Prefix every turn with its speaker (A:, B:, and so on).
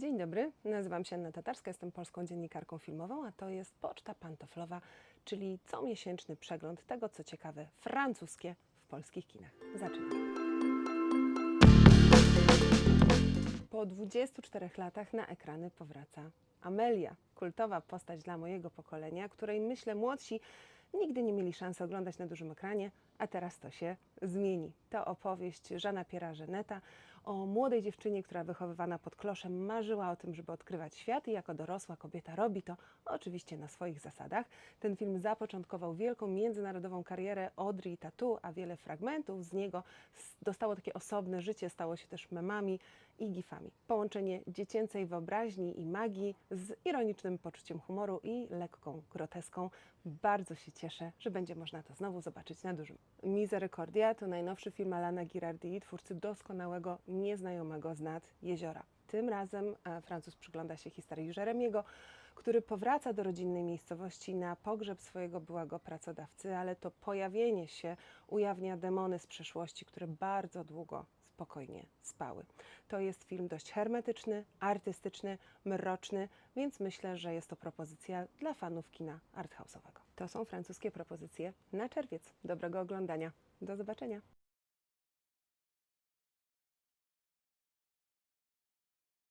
A: Dzień dobry, nazywam się Anna Tatarska, jestem polską dziennikarką filmową, a to jest Poczta Pantoflowa, czyli comiesięczny przegląd tego, co ciekawe francuskie w polskich kinach. Zaczynamy. Po 24 latach na ekrany powraca Amelia, kultowa postać dla mojego pokolenia, której myślę młodsi nigdy nie mieli szansy oglądać na dużym ekranie, a teraz to się zmieni. To opowieść Żana Piera Żeneta o młodej dziewczynie, która wychowywana pod kloszem marzyła o tym, żeby odkrywać świat i jako dorosła kobieta robi to oczywiście na swoich zasadach. Ten film zapoczątkował wielką międzynarodową karierę Audrey Tatu, a wiele fragmentów z niego dostało takie osobne życie, stało się też memami i gifami. Połączenie dziecięcej wyobraźni i magii z ironicznym poczuciem humoru i lekką groteską. Bardzo się cieszę, że będzie można to znowu zobaczyć na dużym. Misericordia to najnowszy film Alana Girardi, twórcy doskonałego, nieznajomego z nad jeziora. Tym razem e, Francuz przygląda się historii Jeremiego, który powraca do rodzinnej miejscowości na pogrzeb swojego byłego pracodawcy, ale to pojawienie się ujawnia demony z przeszłości, które bardzo długo spokojnie spały. To jest film dość hermetyczny, artystyczny, mroczny, więc myślę, że jest to propozycja dla fanów kina arthouse'owego. To są francuskie propozycje na czerwiec. Dobrego oglądania. Do zobaczenia.